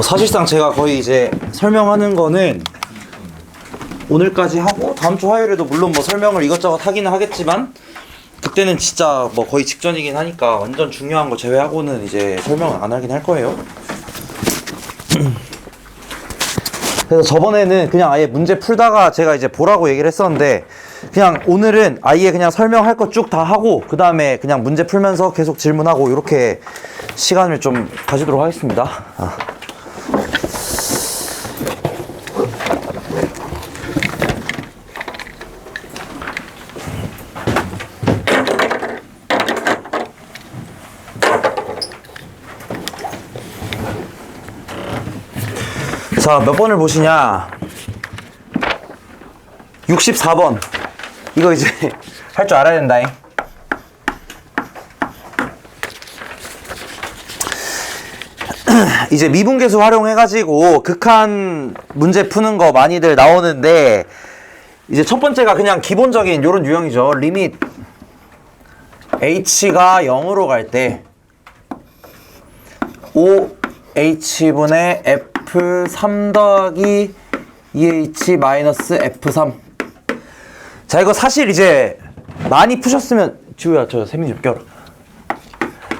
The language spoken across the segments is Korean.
뭐 사실상 제가 거의 이제 설명하는 거는 오늘까지 하고 다음 주 화요일에도 물론 뭐 설명을 이것저것 하기는 하겠지만 그때는 진짜 뭐 거의 직전이긴 하니까 완전 중요한 거 제외하고는 이제 설명을 안 하긴 할 거예요. 그래서 저번에는 그냥 아예 문제 풀다가 제가 이제 보라고 얘기를 했었는데 그냥 오늘은 아예 그냥 설명할 거 쭉 다 하고 그 다음에 그냥 문제 풀면서 계속 질문하고 이렇게 시간을 좀 가지도록 하겠습니다. 아. 자, 몇 번을 보시냐? 64번. 이거 이제 할 줄 알아야 된다잉. 이제 미분계수 활용해가지고 극한 문제 푸는 거 많이들 나오는데 이제 첫 번째가 그냥 기본적인 요런 유형이죠. 리밋 h가 0으로 갈 때 5h분의 f3 더하기 2h 마이너스 f3 자 이거 사실 이제 많이 푸셨으면 지우야 저 세민 좀 껴라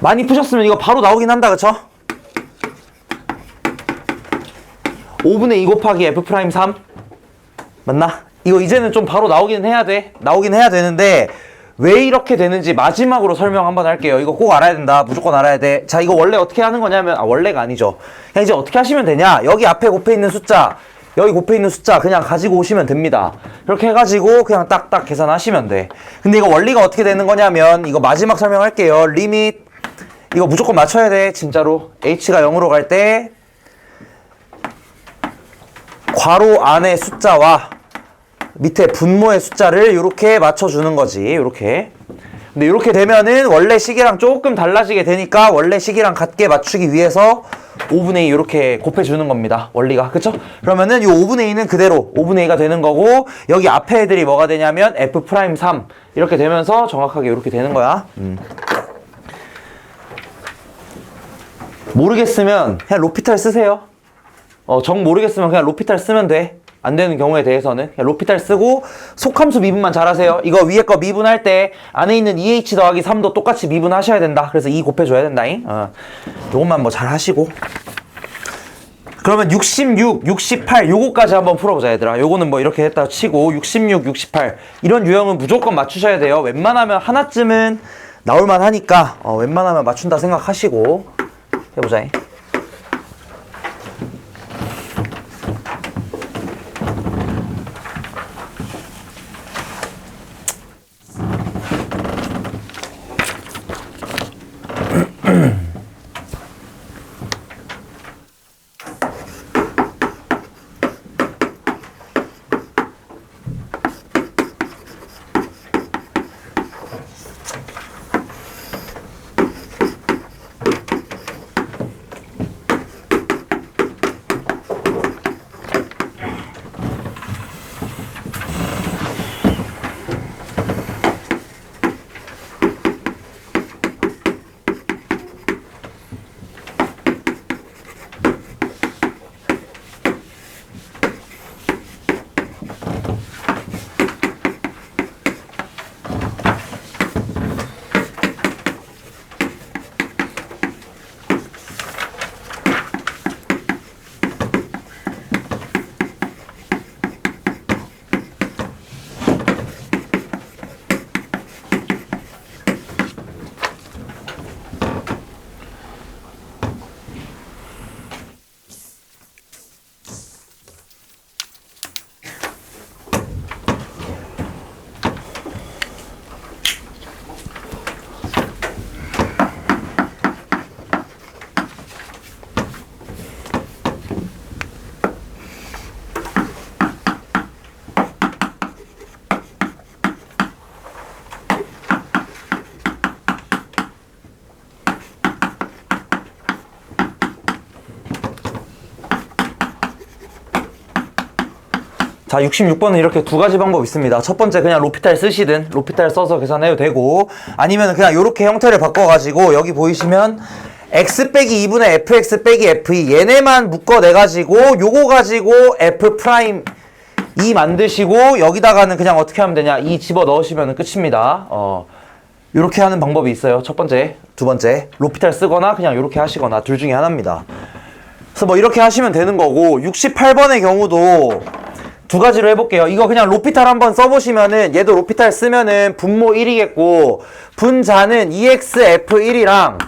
많이 푸셨으면 이거 바로 나오긴 한다 그쵸? 5분의 2 곱하기 f 프라임 3 맞나? 이거 이제는 좀 바로 나오긴 해야 돼 나오긴 해야 되는데 왜 이렇게 되는지 마지막으로 설명 한번 할게요. 이거 꼭 알아야 된다. 무조건 알아야 돼 자 이거 원래 어떻게 하는 거냐면 아 원래가 아니죠. 그냥 이제 어떻게 하시면 되냐? 여기 앞에 곱해 있는 숫자. 여기 곱해 있는 숫자 그냥 가지고 오시면 됩니다. 이렇게 해가지고 그냥 딱딱 계산하시면 돼. 근데 이거 원리가 어떻게 되는 거냐면 이거 마지막 설명할게요. 리밋 이거 무조건 맞춰야 돼. 진짜로. h가 0으로 갈 때. 괄호 안의 숫자와 밑에 분모의 숫자를 이렇게 맞춰주는 거지 이렇게 근데 이렇게 되면은 원래 식이랑 조금 달라지게 되니까 원래 식이랑 같게 맞추기 위해서 5분의 2 이렇게 곱해주는 겁니다 원리가 그쵸? 그러면은 이 5분의 2는 그대로 5분의 2가 되는 거고 여기 앞에 애들이 뭐가 되냐면 f 프라임 3 이렇게 되면서 정확하게 이렇게 되는 거야 음. 모르겠으면 그냥 로피탈 쓰세요 어, 정 모르겠으면 그냥 로피탈 쓰면 돼. 안 되는 경우에 대해서는 로피탈 쓰고 속함수 미분만 잘하세요. 이거 위에 거 미분할 때 안에 있는 2h 더하기 3도 똑같이 미분하셔야 된다. 그래서 2 곱해줘야 된다잉. 어. 요것만 뭐 잘하시고. 그러면 66, 68 요거까지 한번 풀어보자 얘들아. 요거는 뭐 이렇게 했다 치고 66, 68 이런 유형은 무조건 맞추셔야 돼요. 웬만하면 하나쯤은 나올만 하니까 어, 웬만하면 맞춘다 생각하시고 해보자. 자, 66번은 이렇게 두 가지 방법 있습니다. 첫 번째 그냥 로피탈 쓰시든 로피탈 써서 계산해도 되고 아니면 그냥 이렇게 형태를 바꿔가지고 여기 보이시면 x 빼기 2분의 fx 빼기 fe 얘네만 묶어내가지고 요거 가지고 f 프라임 2 만드시고 여기다가는 그냥 어떻게 하면 되냐? 2 집어 넣으시면 끝입니다. 어 요렇게 하는 방법이 있어요. 첫 번째 두 번째 로피탈 쓰거나 그냥 요렇게 하시거나 둘 중에 하나입니다. 그래서 뭐 이렇게 하시면 되는 거고 68번의 경우도 두 가지로 해볼게요. 이거 그냥 로피탈 한번 써보시면은 얘도 로피탈 쓰면은 분모 1이겠고 분자는 E EXF1이랑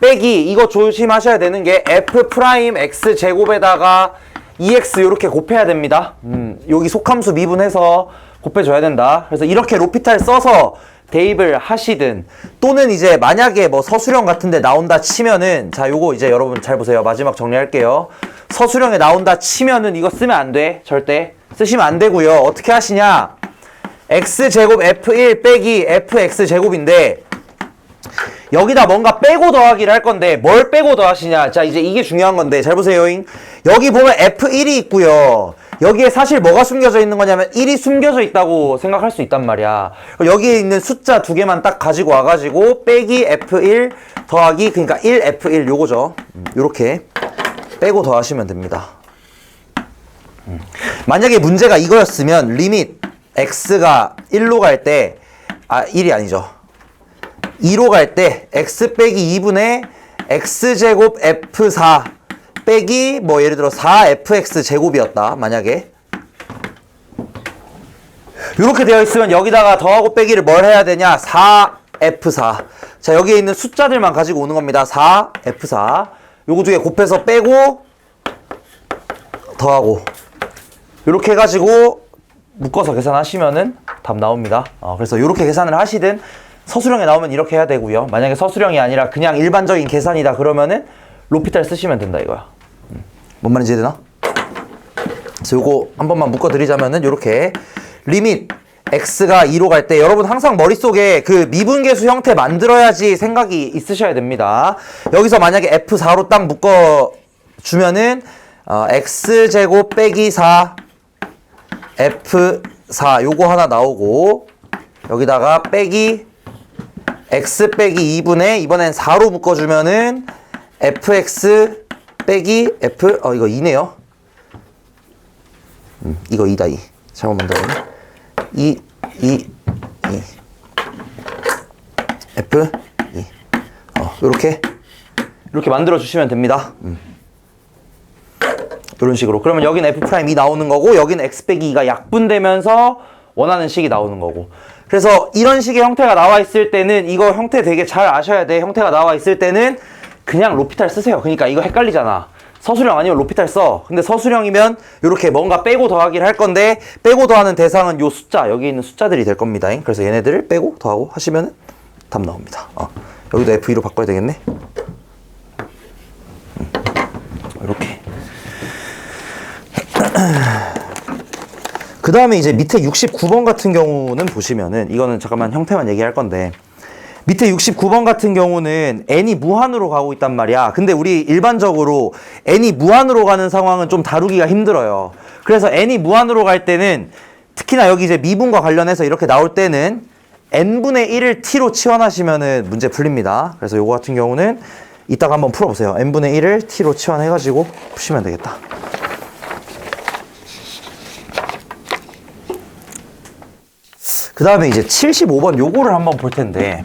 빼기 이거 조심하셔야 되는 게 F 프라임 X 제곱에다가 EX 이렇게 곱해야 됩니다. 음, 여기 속함수 미분해서 곱해줘야 된다. 그래서 이렇게 로피탈 써서 대입을 하시든 또는 이제 만약에 뭐 서술형 같은데 나온다 치면은 자 요거 이제 여러분 잘 보세요. 마지막 정리할게요. 서술형에 나온다 치면은 이거 쓰면 안 돼. 절대. 쓰시면 안 되고요. 어떻게 하시냐? X제곱 f1 빼기 fx 제곱인데 여기다 뭔가 빼고 더하기를 할 건데 뭘 빼고 더하시냐? 자 이제 이게 중요한 건데 잘 보세요잉. 여기 보면 f1이 있고요 여기에 사실 뭐가 숨겨져 있는 거냐면 1이 숨겨져 있다고 생각할 수 있단 말이야. 여기에 있는 숫자 두 개만 딱 가지고 와가지고 빼기 f1 더하기 그러니까 1f1 요거죠. 음, 요렇게 빼고 더하시면 됩니다. 음. 만약에 문제가 이거였으면 리밋 x가 1로 갈 때 아 1이 아니죠. 2로 갈 때 x 빼기 2분의 x제곱 f4 빼기 뭐 예를 들어 4fx 제곱이었다 만약에 이렇게 되어 있으면 여기다가 더하고 빼기를 뭘 해야 되냐 4f4 자 여기에 있는 숫자들만 가지고 오는 겁니다 4f4 요거 중에 곱해서 빼고 더하고 이렇게 해가지고 묶어서 계산하시면은 답 나옵니다. 어, 그래서 이렇게 계산을 하시든 서술형에 나오면 이렇게 해야 되고요. 만약에 서술형이 아니라 그냥 일반적인 계산이다 그러면은 로피탈 쓰시면 된다 이거야. 음, 뭔 말인지 이해되나? 그래서 요거 한 번만 묶어드리자면은 이렇게 리밋 x가 2로 갈 때 여러분 항상 머릿속에 그 미분계수 형태 만들어야지 생각이 있으셔야 됩니다. 여기서 만약에 f4로 딱 묶어 주면은 어, x제곱 빼기 4 F4 요거 하나 나오고 여기다가 빼기 x 빼기 2분의 이번엔 4로 묶어 주면은 fx 빼기 f 어 이거 2네요 음, 이거 2다 2 잘못 만들었네 2 2 2 f 2 어, 요렇게 이렇게 만들어 주시면 됩니다 음. 이런 식으로. 그러면 여기는 f 프라임 2 나오는 거고 여기는 x 빼기 2가 약분되면서 원하는 식이 나오는 거고. 그래서 이런 식의 형태가 나와 있을 때는 이거 형태 되게 잘 아셔야 돼. 형태가 나와 있을 때는 그냥 로피탈 쓰세요. 그러니까 이거 헷갈리잖아. 서술형 아니면 로피탈 써. 근데 서술형이면 이렇게 뭔가 빼고 더하기를 할 건데 빼고 더하는 대상은 요 숫자 여기 있는 숫자들이 될 겁니다. 그래서 얘네들을 빼고 더하고 하시면 답 나옵니다. 어. 여기도 F2로 바꿔야 되겠네. 음. 이렇게. 그 다음에 이제 밑에 69번 같은 경우는 보시면은 이거는 잠깐만 형태만 얘기할 건데 밑에 69번 같은 경우는 n이 무한으로 가고 있단 말이야. 근데 우리 일반적으로 n이 무한으로 가는 상황은 좀 다루기가 힘들어요. 그래서 n이 무한으로 갈 때는 특히나 여기 이제 미분과 관련해서 이렇게 나올 때는 n분의 1을 t로 치환하시면은 문제 풀립니다. 그래서 요거 같은 경우는 이따가 한번 풀어보세요. n분의 1을 t로 치환해가지고 푸시면 되겠다. 그 다음에 이제 75번 요거를 한번 볼 텐데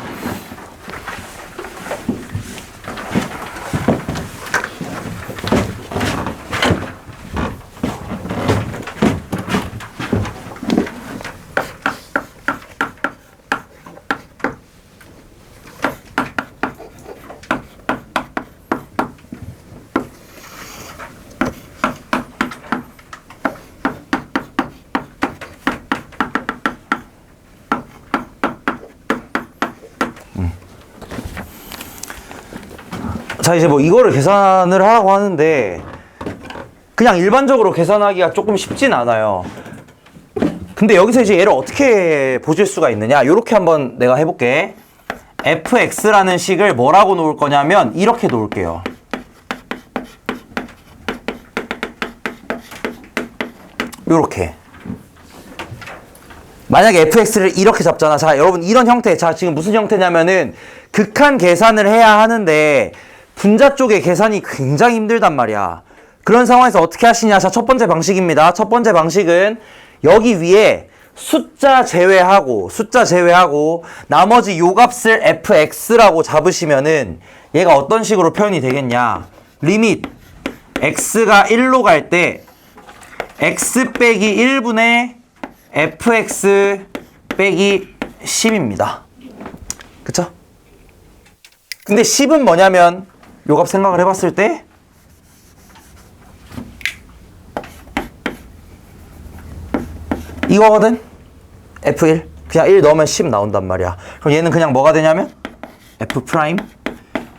자 이제 뭐 이거를 계산을 하라고 하는데 그냥 일반적으로 계산하기가 조금 쉽진 않아요. 근데 여기서 이제 얘를 어떻게 보실 수가 있느냐? 요렇게 한번 내가 해볼게. fx라는 식을 뭐라고 놓을 거냐면 이렇게 놓을게요. 요렇게. 만약에 fx를 이렇게 잡잖아. 자, 여러분 이런 형태. 자, 지금 무슨 형태냐면은 극한 계산을 해야 하는데 분자 쪽의 계산이 굉장히 힘들단 말이야. 그런 상황에서 어떻게 하시냐? 자, 첫 번째 방식입니다. 첫 번째 방식은 여기 위에 숫자 제외하고 숫자 제외하고 나머지 요 값을 fx라고 잡으시면은 얘가 어떤 식으로 표현이 되겠냐? 리밋 x가 1로 갈 때 x 빼기 1분의 fx 빼기 10입니다. 그쵸? 근데 10은 뭐냐면 요 값 생각을 해봤을 때 이거거든? F1 그냥 1 넣으면 10 나온단 말이야. 그럼 얘는 그냥 뭐가 되냐면 F 프라임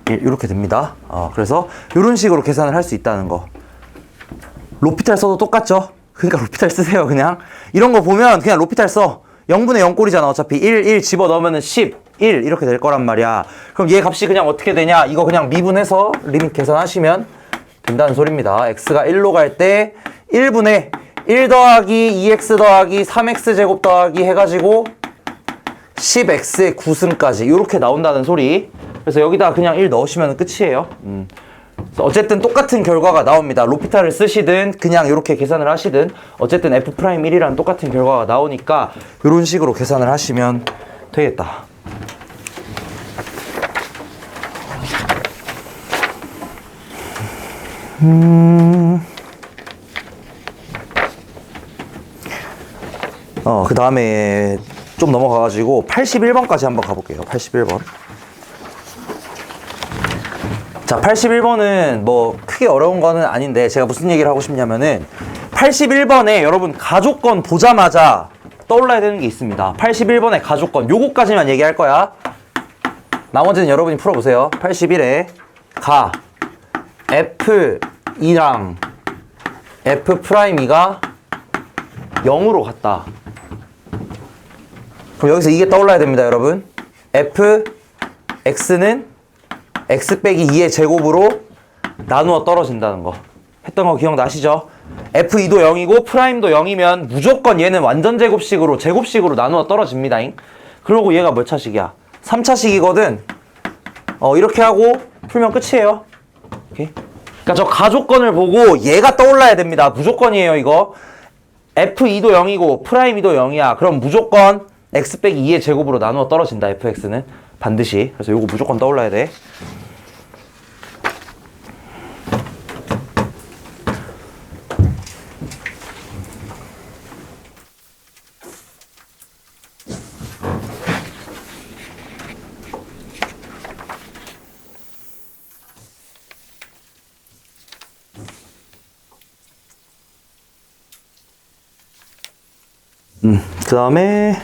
1 이렇게 됩니다. 어, 그래서 이런 식으로 계산을 할 수 있다는 거. 로피탈 써도 똑같죠? 그러니까 로피탈 쓰세요 그냥. 이런 거 보면 그냥 로피탈 써. 0분의 0꼴이잖아 어차피. 1, 1 집어넣으면 10, 1 이렇게 될 거란 말이야. 그럼 얘 값이 그냥 어떻게 되냐? 이거 그냥 미분해서 리밋 계산하시면 된다는 소리입니다. x가 1로 갈 때 1분의 1 더하기 2x 더하기 3x 제곱 더하기 해가지고 10x의 9승까지 이렇게 나온다는 소리. 그래서 여기다 그냥 1 넣으시면 끝이에요. 음. 어쨌든 똑같은 결과가 나옵니다. 로피탈을 쓰시든 그냥 이렇게 계산을 하시든 어쨌든 f'1이랑 똑같은 결과가 나오니까 이런 식으로 계산을 하시면 되겠다 어, 그 다음에 좀 넘어가가지고 81번까지 한번 가볼게요. 81번. 자, 81번은 뭐 크게 어려운 거는 아닌데 제가 무슨 얘기를 하고 싶냐면은 81번에 여러분 가족권 보자마자 떠올라야 되는 게 있습니다. 81번의 가족권 요거까지만 얘기할 거야. 나머지는 여러분이 풀어보세요. 81에 가 F2랑 F 프라임 2가 0으로 갔다. 그럼 여기서 이게 떠올라야 됩니다, 여러분. f x는 x 빼기 2의 제곱으로 나누어 떨어진다는 거. 했던 거 기억나시죠? F2도 0이고 프라임도 0이면 무조건 얘는 완전 제곱식으로 제곱식으로 나누어 떨어집니다잉. 그리고 얘가 몇 차식이야? 3차식이거든. 어, 이렇게 하고 풀면 끝이에요. 오케이? 그러니까 저 가족권을 보고 얘가 떠올라야 됩니다. 무조건이에요, 이거. f2도 0이고 프라임 2도 0이야. 그럼 무조건 x 빼기 2의 제곱으로 나누어 떨어진다. fx는 반드시. 그래서 요거 무조건 떠올라야 돼. 그 다음에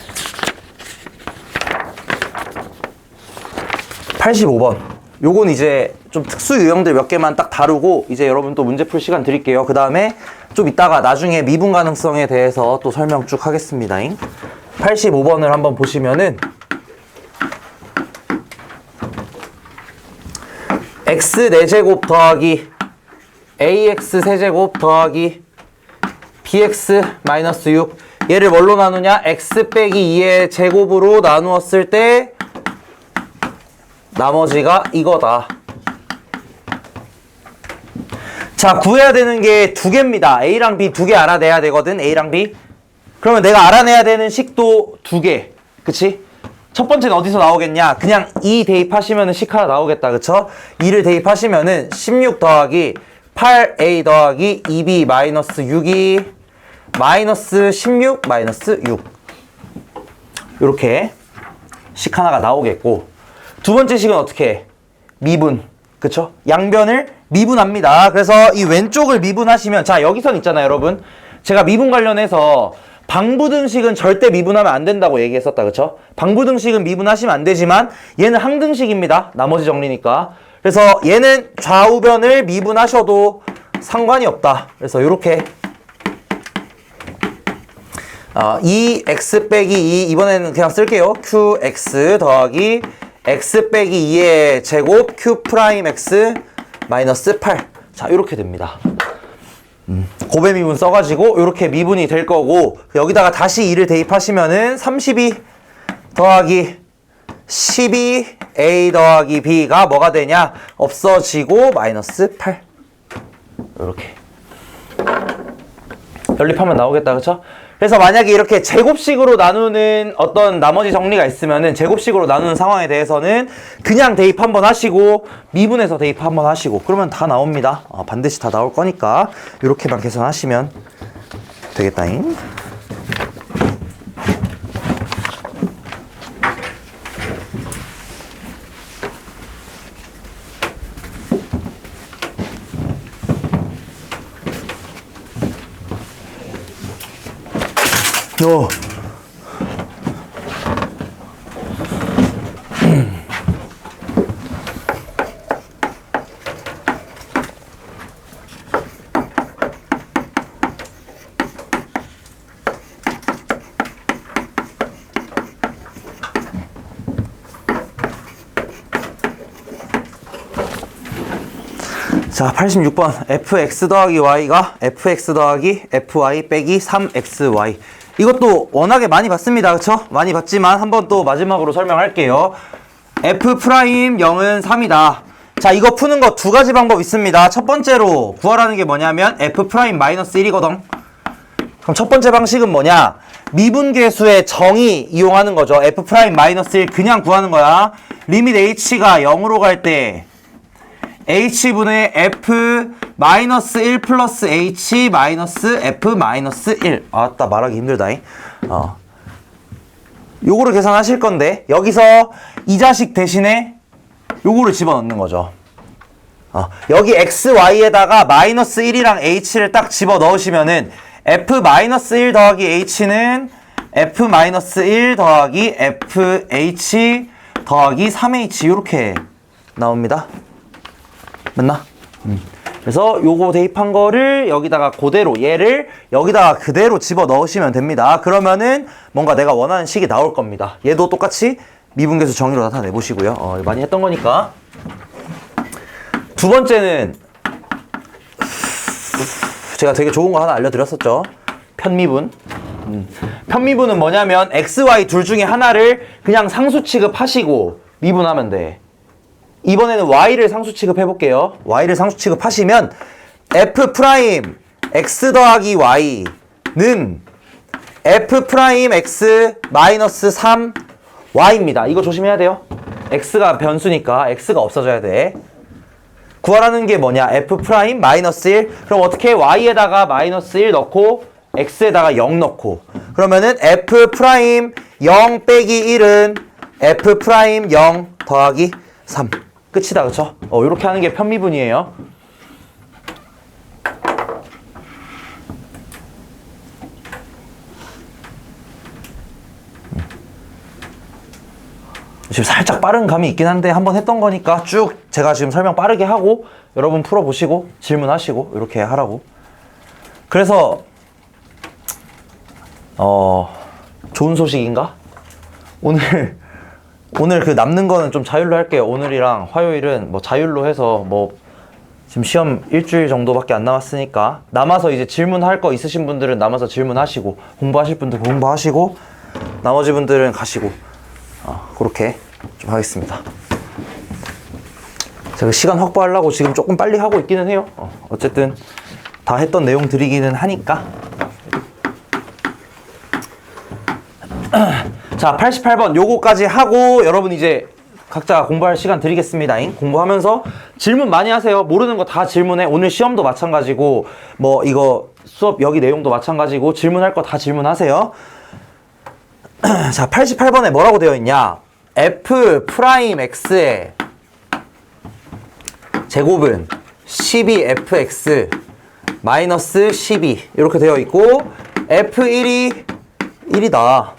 85번. 요건 이제 좀 특수 유형들 몇 개만 딱 다루고 이제 여러분 또 문제 풀 시간 드릴게요. 그 다음에 좀 이따가 나중에 미분 가능성에 대해서 또 설명 쭉 하겠습니다. 85번을 한번 보시면은 x 4제곱 더하기 ax 세제곱 더하기 bx 마이너스 6 얘를 뭘로 나누냐? x 빼기 2의 제곱으로 나누었을 때 나머지가 이거다. 자, 구해야 되는 게 두 개입니다. A랑 B 두 개 알아내야 되거든. A랑 B. 그러면 내가 알아내야 되는 식도 두 개. 그치? 첫 번째는 어디서 나오겠냐? 그냥 2 대입하시면은 식 하나 나오겠다. 그쵸? 2를 대입하시면 은 16 더하기 8A 더하기 2B 마이너스 6이 마이너스 16 마이너스 6. 요렇게 식 하나가 나오겠고 두 번째 식은 어떻게 해? 미분. 그쵸? 양변을 미분합니다. 그래서 이 왼쪽을 미분하시면 자 여기선 있잖아요 여러분. 제가 미분 관련해서 방부등식은 절대 미분하면 안 된다고 얘기했었다. 그쵸? 방부등식은 미분하시면 안 되지만 얘는 항등식입니다. 나머지 정리니까. 그래서 얘는 좌우변을 미분하셔도 상관이 없다. 그래서 이렇게 어, 2x 빼기 2 이번에는 그냥 쓸게요. qx 더하기 x 빼기 2의 제곱 q 프라임 x 마이너스 8. 자, 이렇게 됩니다. 음, 고배 미분 써가지고 이렇게 미분이 될 거고 여기다가 다시 2를 대입하시면은 32 더하기 12a 더하기 b가 뭐가 되냐 없어지고 마이너스 8 이렇게 연립하면 나오겠다 그쵸? 그래서 만약에 이렇게 제곱식으로 나누는 어떤 나머지 정리가 있으면은 제곱식으로 나누는 상황에 대해서는 그냥 대입 한번 하시고 미분해서 대입 한번 하시고 그러면 다 나옵니다. 어, 반드시 다 나올 거니까 이렇게만 계산하시면 되겠다잉 어. 자, 86번 fx 더하기 y가 fx 더하기 fy 빼기 3xy 이것도 워낙에 많이 봤습니다. 그쵸? 많이 봤지만 한번 또 마지막으로 설명할게요. f 프라임 0은 3이다. 자, 이거 푸는 거 두 가지 방법 있습니다. 첫 번째로 구하라는 게 뭐냐면 f 프라임 마이너스 1이거든. 그럼 첫 번째 방식은 뭐냐? 미분계수의 정의 이용하는 거죠. f 프라임 마이너스 1 그냥 구하는 거야. 리밋 h가 0으로 갈 때 h분의 f 마이너스 1 플러스 h 마이너스 f 마이너스 1 아따 말하기 힘들다잉. 어. 요거를 계산하실 건데 여기서 이 자식 대신에 요거를 집어넣는 거죠. 어. 여기 x, y에다가 마이너스 1이랑 h를 딱 집어넣으시면은 f 마이너스 1 더하기 h는 f 마이너스 1 더하기 fh 더하기 3h 이렇게 나옵니다 맞나? 음. 그래서 요거 대입한 거를 여기다가 그대로 얘를 여기다가 그대로 집어 넣으시면 됩니다. 그러면은 뭔가 내가 원하는 식이 나올 겁니다. 얘도 똑같이 미분계수 정의로 나타내 보시고요. 어, 많이 했던 거니까. 두 번째는 제가 되게 좋은 거 하나 알려드렸었죠. 편미분. 음. 편미분은 뭐냐면 x, y 둘 중에 하나를 그냥 상수 취급하시고 미분하면 돼. 이번에는 y를 상수 취급해 볼게요. y를 상수 취급하시면 f 프라임 x 더하기 y는 f 프라임 x 마이너스 3 y입니다. 이거 조심해야 돼요. x가 변수니까 x가 없어져야 돼. 구하라는 게 뭐냐? f 프라임 마이너스 1. 그럼 어떻게 y에다가 마이너스 1 넣고 x에다가 0 넣고 그러면은 f 프라임 0 빼기 1은 f 프라임 0 더하기 3 끝이다 그쵸? 어 이렇게 하는 게 편미분이에요 지금 살짝 빠른 감이 있긴 한데 한번 했던 거니까 쭉 제가 지금 설명 빠르게 하고 여러분 풀어보시고 질문하시고 이렇게 하라고 그래서 어 좋은 소식인가? 오늘 오늘 그 남는 거는 좀 자율로 할게요. 오늘이랑 화요일은 뭐 자율로 해서 뭐 지금 시험 일주일 정도밖에 안 남았으니까 남아서 이제 질문할 거 있으신 분들은 남아서 질문하시고 공부하실 분들 공부하시고 나머지 분들은 가시고 어, 그렇게 좀 하겠습니다. 제가 시간 확보하려고 지금 조금 빨리 하고 있기는 해요. 어, 어쨌든 다 했던 내용 드리기는 하니까 자, 88번 요거까지 하고 여러분 이제 각자 공부할 시간 드리겠습니다. 공부하면서 질문 많이 하세요. 모르는 거 다 질문해. 오늘 시험도 마찬가지고 뭐 이거 수업 여기 내용도 마찬가지고 질문할 거 다 질문하세요. 자, 88번에 뭐라고 되어 있냐? f 프라임 x의 제곱은 12fx 마이너스 12 이렇게 되어 있고 f1이 1이다.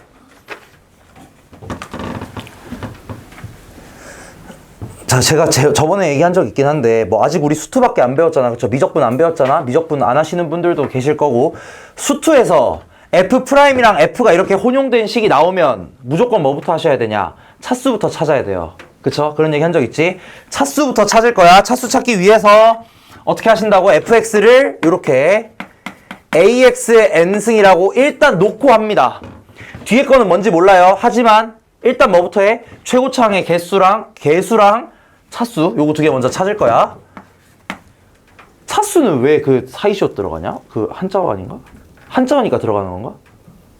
자, 제가 제, 저번에 얘기한 적 있긴 한데, 뭐, 아직 우리 수투밖에 안 배웠잖아. 그쵸? 미적분 안 배웠잖아? 미적분 안 하시는 분들도 계실 거고, 수투에서 F 프라임이랑 F가 이렇게 혼용된 식이 나오면 무조건 뭐부터 하셔야 되냐? 차수부터 찾아야 돼요. 그쵸? 그런 얘기 한 적 있지? 차수부터 찾을 거야. 차수 찾기 위해서 어떻게 하신다고? fx를 이렇게 AX의 n승이라고 일단 놓고 합니다. 뒤에 거는 뭔지 몰라요. 하지만 일단 뭐부터 해? 최고창의 개수랑 개수랑 차수 요거 두 개 먼저 찾을 거야. 차수는 왜 그 사이시옷 들어가냐? 그 한자어 아닌가? 한자어니까 들어가는 건가?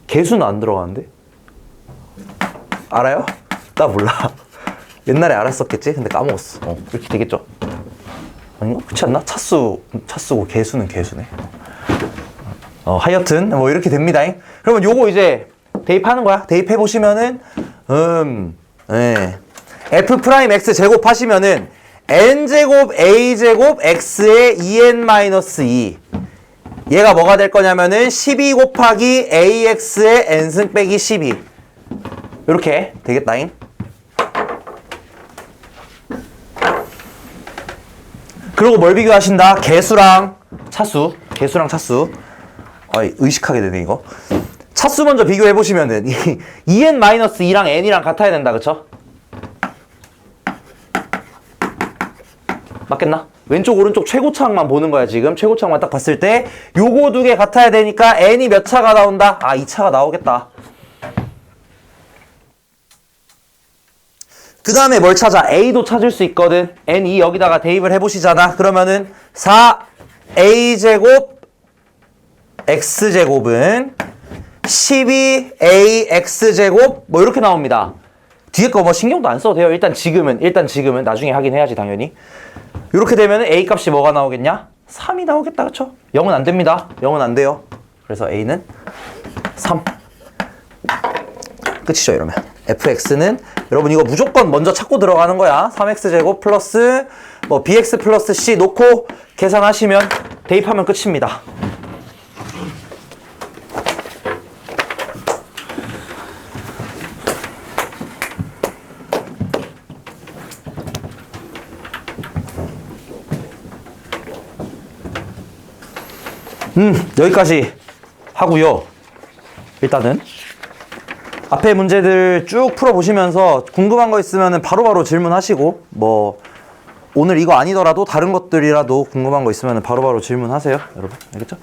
개수는 안 들어가는데? 알아요? 나 몰라. 옛날에 알았었겠지? 근데 까먹었어. 어, 이렇게 되겠죠? 아닌가? 그렇지 않나? 차수, 차수고 개수는 개수네. 어, 하여튼 뭐 이렇게 됩니다. 그러면 요거 이제 대입하는 거야. 대입해 보시면은 음, 예. F 프라임 x 제곱 하시면은 n 제곱 a 제곱 x의 2n 마이너스 2 얘가 뭐가 될 거냐면은 12 곱하기 ax의 n승 빼기 12 이렇게 되겠다잉. 그리고 뭘 비교하신다? 개수랑 차수. 개수랑 차수. 아이, 의식하게 되네, 이거. 차수 먼저 비교해 보시면은, 2n-2랑 n이랑 같아야 된다, 그쵸? 맞겠나? 왼쪽, 오른쪽 최고창만 보는 거야, 지금. 최고창만 딱 봤을 때, 요거 두 개 같아야 되니까, n이 몇 차가 나온다? 아, 2차가 나오겠다. 그 다음에 뭘 찾아? A도 찾을 수 있거든. N2 여기다가 대입을 해보시잖아. 그러면은 4A제곱 X제곱은 12AX제곱 뭐 이렇게 나옵니다. 뒤에 거 뭐 신경도 안 써도 돼요. 일단 지금은, 일단 지금은 나중에 하긴 해야지 당연히. 이렇게 되면 A 값이 뭐가 나오겠냐? 3이 나오겠다. 그쵸? 0은 안 됩니다. 0은 안 돼요. 그래서 A는 3. 끝이죠 이러면 fx는 여러분 이거 무조건 먼저 찾고 들어가는 거야 3x제곱 플러스 뭐 bx 플러스 c 놓고 계산하시면 대입하면 끝입니다 음 여기까지 하고요 일단은 앞에 문제들 쭉 풀어보시면서 궁금한 거 있으면 바로바로 질문하시고 뭐 오늘 이거 아니더라도 다른 것들이라도 궁금한 거 있으면 바로바로 질문하세요 여러분 알겠죠?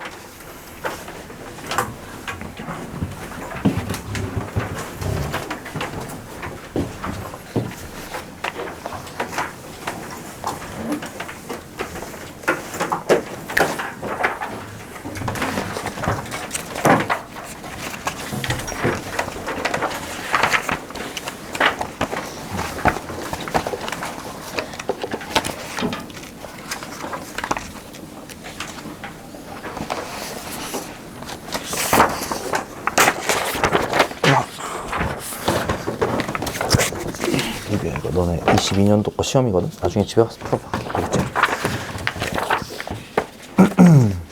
이거 너네 22년도 거 시험이거든? 나중에 집에 가서 풀어봐. 알겠지?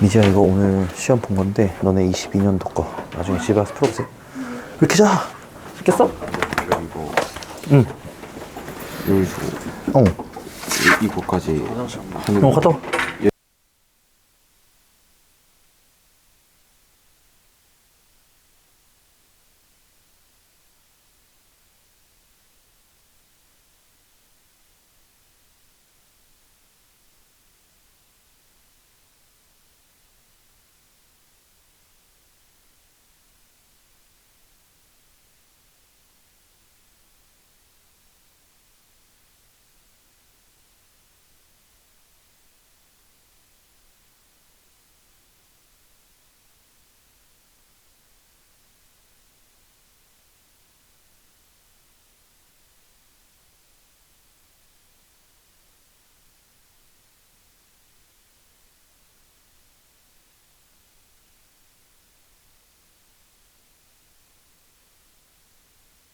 미지야 이거 오늘 시험 본 건데 너네 22년도 거 나중에 집에 가서 풀어보세요 이렇게 자 됐겠어? 그리고 응. 여기서 어, 이- 이거까지 하는 어 갔다 와